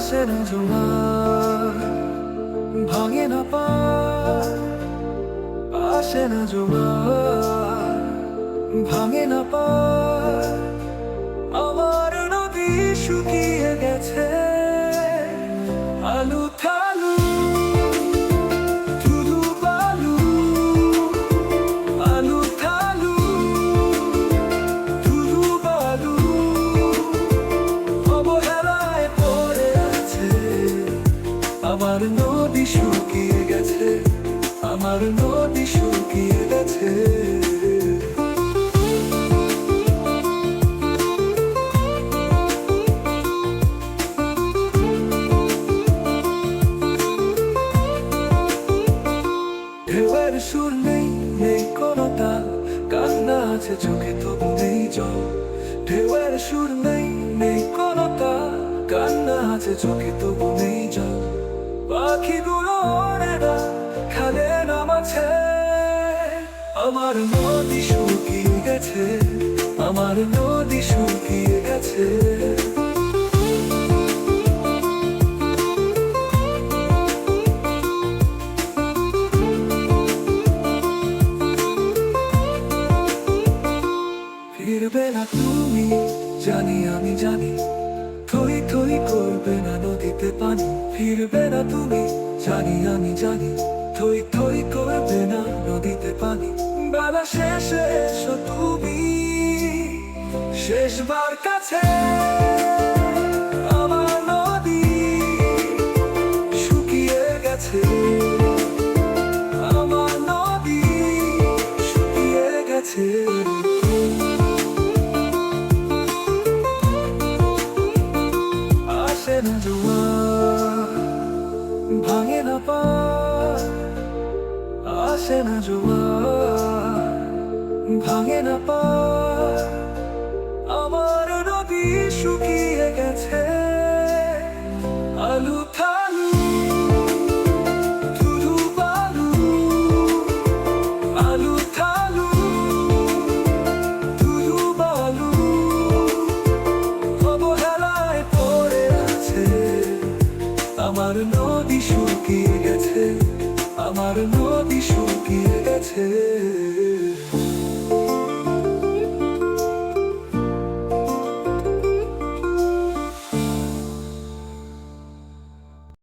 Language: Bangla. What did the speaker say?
না জোয়ার ভাঙে না পার আসে না জোয়ার ভাঙে না পার আমার নদী শুকিয়ে গেছে, আলু থালু আমার নদী শুকিয়ে গেছে, আমার নদী শুকিয়ে গেছে। ঢেউয়ের সুর নেই নেই কোনো কান্না আছে চোখে তবু নেই জল। ঢেউয়ের সুর নেই নেই কোনো কান্না আছে চোখে তবু নেই জল। পাখিগুলো না খালে নামাছে। আমার নদী শুকিয়ে গেছে, আমার নদী শুকিয়ে গেছে। ফিরবে না তুমি, জানি আমি জানি। থই করবে না নদীতে পানি, ফিরবে না তুমি, জানি আমি জানি, থই থই করবে না নদীতে পানি। বেলা শেষে এসো তুমি, শেষবার কাছে আমার নদী শুকিয়ে গেছে। আমার নদী শুকিয়ে গেছে। আসে না জোয়ার ভাঙে না পার আসে না জোয়ার আমার নদী শুকিয়ে গেছে আমার নদী শুকিয়ে গেছে।